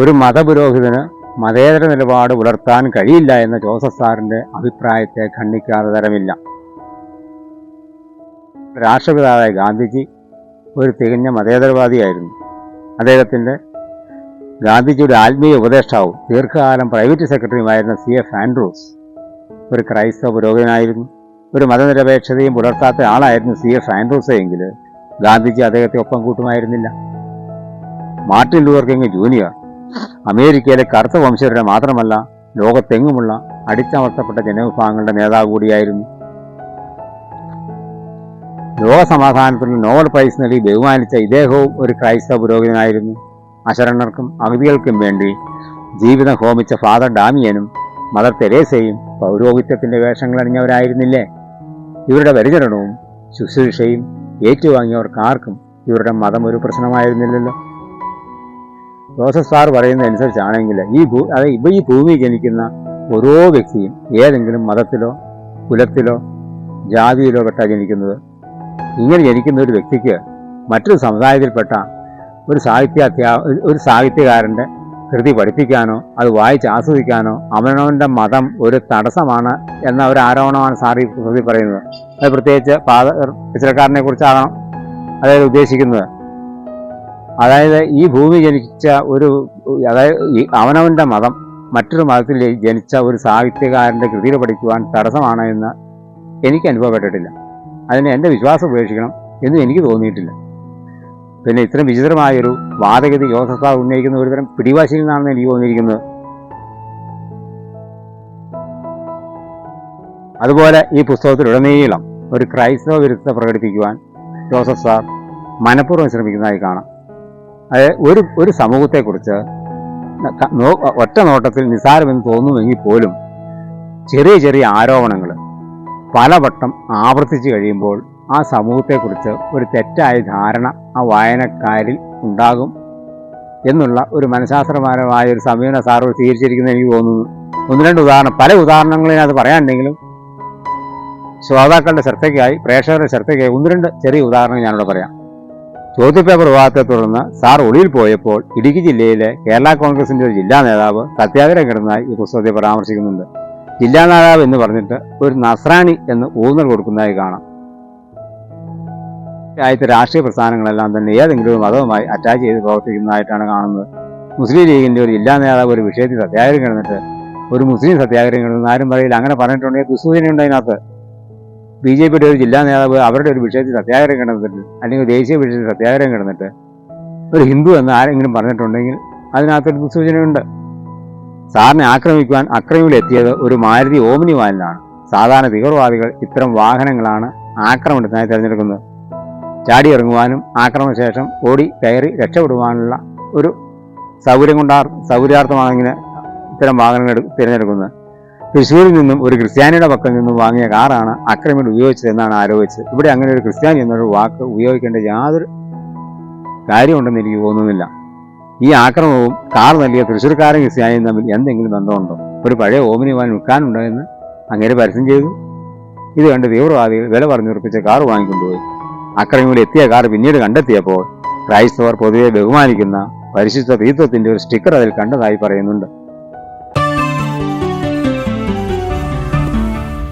ഒരു മതപുരോഹിതന് മതേതര നിലപാട് പുലർത്താൻ കഴിയില്ല എന്ന ജോസഫ് സാറിന്റെ അഭിപ്രായത്തെ ഖണ്ഡിക്കാതെ തരമില്ല. രാഷ്ട്രപിതാവായ ഗാന്ധിജി ഒരു തികഞ്ഞ മതേതരവാദിയായിരുന്നു. അദ്ദേഹത്തിന്റെ ഗാന്ധിജിയുടെ ആത്മീയ ഉപദേഷ്ടാവും ദീർഘകാലം പ്രൈവറ്റ് സെക്രട്ടറിയുമായിരുന്ന സി എഫ് ആൻഡ്രൂസ് ഒരു ക്രൈസ്തവ പുരോഹിതനായിരുന്നു. ഒരു മതനിരപേക്ഷതയും പുലർത്താത്ത ആളായിരുന്നു സി എഫ് ആൻഡ്രൂസ് എങ്കിൽ ഗാന്ധിജി അദ്ദേഹത്തെ ഒപ്പം കൂട്ടുമായിരുന്നില്ല. മാർട്ടിൻ ലൂതർ ജൂനിയർ അമേരിക്കയിലെ കറുത്ത വംശജരുടെ മാത്രമല്ല ലോകത്തെങ്ങുമുള്ള അടിച്ചമർത്തപ്പെട്ട ജനവിഭാഗങ്ങളുടെ നേതാവ് കൂടിയായിരുന്നു. ലോക സമാധാനത്തിന് നോബൽ പ്രൈസ് നൽകി ബഹുമാനിച്ച ഇദ്ദേഹവും ഒരു ക്രൈസ്തവ പുരോഹിതനായിരുന്നു. അശരണർക്കും അഗതികൾക്കും വേണ്ടി ജീവിതം ഹോമിച്ച ഫാദർ ഡാമിയനും മദർ തെരേസയും പൗരോഹിത്യത്തിന്റെ വേഷങ്ങൾ അണിഞ്ഞവരായിരുന്നില്ലേ ഇവരുടെ പരിചരണവും ശുശ്രൂഷയും ഏറ്റുവാങ്ങിയവർക്കാർക്കും ഇവരുടെ മതം ഒരു പ്രശ്നമായിരുന്നില്ലല്ലോ. ജോസഫ് സാർ പറയുന്നതനുസരിച്ചാണെങ്കിൽ ഈ ഭൂ അത് ഇവ ഈ ഭൂമി ജനിക്കുന്ന ഓരോ വ്യക്തിയും ഏതെങ്കിലും മതത്തിലോ കുലത്തിലോ ജാതിയിലോ പെട്ടാ ജനിക്കുന്നത്. ഇങ്ങനെ ജനിക്കുന്ന ഒരു വ്യക്തിക്ക് മറ്റൊരു സമുദായത്തിൽപ്പെട്ട ഒരു സാഹിത്യ ഒരു സാഹിത്യകാരന്റെ കൃതി പഠിപ്പിക്കാനോ അത് വായിച്ച് ആസ്വദിക്കാനോ അവനവന്റെ മതം ഒരു തടസ്സമാണ് എന്ന ഒരു ആരോപണമാണ് സാർ ഈ കൃതി പറയുന്നത്. അത് പ്രത്യേകിച്ച് പാത പിച്ചക്കാരനെ കുറിച്ചാകണം അതായത് ഉദ്ദേശിക്കുന്നത്. അതായത് ഈ ഭൂമി ജനിച്ച ഒരു അതായത് ഈ അവനവന്റെ മതം മറ്റൊരു മതത്തിൽ ജനിച്ച ഒരു സാഹിത്യകാരന്റെ കൃതിയിൽ പഠിക്കുവാൻ തടസ്സമാണ് എന്ന് എനിക്ക് അനുഭവപ്പെട്ടിട്ടില്ല. അതിന് എന്റെ വിശ്വാസം ഉപേക്ഷിക്കണം എന്നും എനിക്ക് തോന്നിയിട്ടില്ല. പിന്നെ ഇത്രയും വിചിത്രമായൊരു വാദഗതി ജോസഫ് ഉന്നയിക്കുന്ന ഒരുതരം പിടിവാശിയിൽ നിന്നാണെന്ന് എനിക്ക് തോന്നിയിരിക്കുന്നത്. അതുപോലെ ഈ പുസ്തകത്തിലുടനീളം ഒരു ക്രൈസ്തവ വിരുദ്ധത പ്രകടിപ്പിക്കുവാൻ ജോസഫ് സാർ മനഃപൂർവം ശ്രമിക്കുന്നതായി കാണാം. ഒരു ഒരു സമൂഹത്തെക്കുറിച്ച് ഒറ്റ നോട്ടത്തിൽ നിസാരമെന്ന് തോന്നുമെങ്കിൽ പോലും ചെറിയ ചെറിയ ആരോപണങ്ങൾ പലവട്ടം ആവർത്തിച്ചു കഴിയുമ്പോൾ ആ സമൂഹത്തെക്കുറിച്ച് ഒരു തെറ്റായ ധാരണ ആ വായനക്കാരിൽ ഉണ്ടാകും എന്നുള്ള ഒരു മനഃശാസ്ത്രപരമായ ഒരു സമീപന സാർ സ്വീകരിച്ചിരിക്കുന്ന എനിക്ക് തോന്നുന്നു. ഒന്ന് രണ്ട് ഉദാഹരണം പല ഉദാഹരണങ്ങളിനകത്ത് പറയാനുണ്ടെങ്കിലും ശ്രോതാക്കളുടെ ശ്രദ്ധയ്ക്കായി പ്രേക്ഷകരുടെ ശ്രദ്ധയ്ക്കായി ഒന്ന് രണ്ട് ചെറിയ ഉദാഹരണങ്ങൾ ഞാനിവിടെ പറയാം. ചോദ്യപേപ്പർ വിവാദത്തെ തുടർന്ന് സാർ ഒളിയിൽ പോയപ്പോൾ ഇടുക്കി ജില്ലയിലെ കേരള കോൺഗ്രസിന്റെ ഒരു ജില്ലാ നേതാവ് സത്യാഗ്രഹം കിടന്നതായി ഈ പുസ്തകത്തെ പരാമർശിക്കുന്നുണ്ട്. ജില്ലാ നേതാവ് എന്ന് പറഞ്ഞിട്ട് ഒരു നസ്രാണി എന്ന് ഊന്നൽ കൊടുക്കുന്നതായി കാണാം. രാജ്യത്തെ രാഷ്ട്രീയ പ്രസ്ഥാനങ്ങളെല്ലാം തന്നെ ഏതെങ്കിലും മതവുമായി അറ്റാച്ച് ചെയ്ത് പ്രവർത്തിക്കുന്നതായിട്ടാണ് കാണുന്നത്. മുസ്ലിം ലീഗിന്റെ ഒരു ജില്ലാ നേതാവ് ഒരു വിഷയത്തിൽ സത്യാഗ്രഹം കിടന്നിട്ട് ഒരു മുസ്ലിം സത്യാഗ്രഹം കിടന്നു ആരും പറയില്ല. അങ്ങനെ പറഞ്ഞിട്ടുണ്ടെങ്കിൽ ദുസൂചനയുണ്ട് അതിനകത്ത്. ബി ജെ പിയുടെ ഒരു ജില്ലാ നേതാവ് അവരുടെ ഒരു വിഷയത്തിൽ സത്യാഗ്രഹം കിടന്നിട്ട് അല്ലെങ്കിൽ ദേശീയ വിഷയത്തിൽ സത്യാഗ്രഹം കിടന്നിട്ട് ഒരു ഹിന്ദു എന്ന് ആരെങ്കിലും പറഞ്ഞിട്ടുണ്ടെങ്കിൽ അതിനകത്തൊരു ദുസൂചനയുണ്ട് സാറിനെ ആക്രമിക്കുവാൻ അക്രമിയിലെത്തിയത് ഒരു മാരുതി ഓമിനി വാനിലാണ്. സാധാരണ തീവ്രവാദികൾ ഇത്തരം വാഹനങ്ങളാണ് ആക്രമണത്തിനായി തിരഞ്ഞെടുക്കുന്നത്. ചാടി ഇറങ്ങുവാനും ആക്രമണശേഷം ഓടി കയറി രക്ഷപ്പെടുവാനുള്ള ഒരു സൗകര്യം കൊണ്ടാർ സൗകര്യാർത്ഥമാണ് ഇങ്ങനെ ഇത്തരം വാഹനങ്ങൾ തിരഞ്ഞെടുക്കുന്നത്. തൃശ്ശൂരിൽ നിന്നും ഒരു ക്രിസ്ത്യാനിയുടെ പക്കൽ നിന്നും വാങ്ങിയ കാറാണ് അക്രമികൾ ഉപയോഗിച്ചതെന്നാണ് ആരോപിച്ചത് ഇവിടെ അങ്ങനെ ഒരു ക്രിസ്ത്യാനി എന്നൊരു വാക്ക് ഉപയോഗിക്കേണ്ട യാതൊരു കാര്യമുണ്ടെന്ന് എനിക്ക് തോന്നുന്നില്ല. ഈ ആക്രമവും കാർ നൽകിയ തൃശ്ശൂർക്കാരൻ ക്രിസ്ത്യാനിയും തമ്മിൽ എന്തെങ്കിലും ബന്ധമുണ്ടോ? ഒരു പഴയ ഓമിനി വാൻ വിൽക്കാനുണ്ടോ എന്ന് അങ്ങനെ പരസ്യം ചെയ്തു. ഇത് കണ്ട് തീവ്രവാദികൾ വില പറഞ്ഞുറപ്പിച്ച കാർ വാങ്ങിക്കൊണ്ടുപോയി. അക്രമികൾ എത്തിയ കാർ പിന്നീട് കണ്ടെത്തിയപ്പോൾ ക്രൈസ്തവർ പൊതുവെ ബഹുമാനിക്കുന്ന പരിശുദ്ധ തീത്വത്തിന്റെ ഒരു സ്റ്റിക്കർ അതിൽ കണ്ടതായി പറയുന്നുണ്ട്.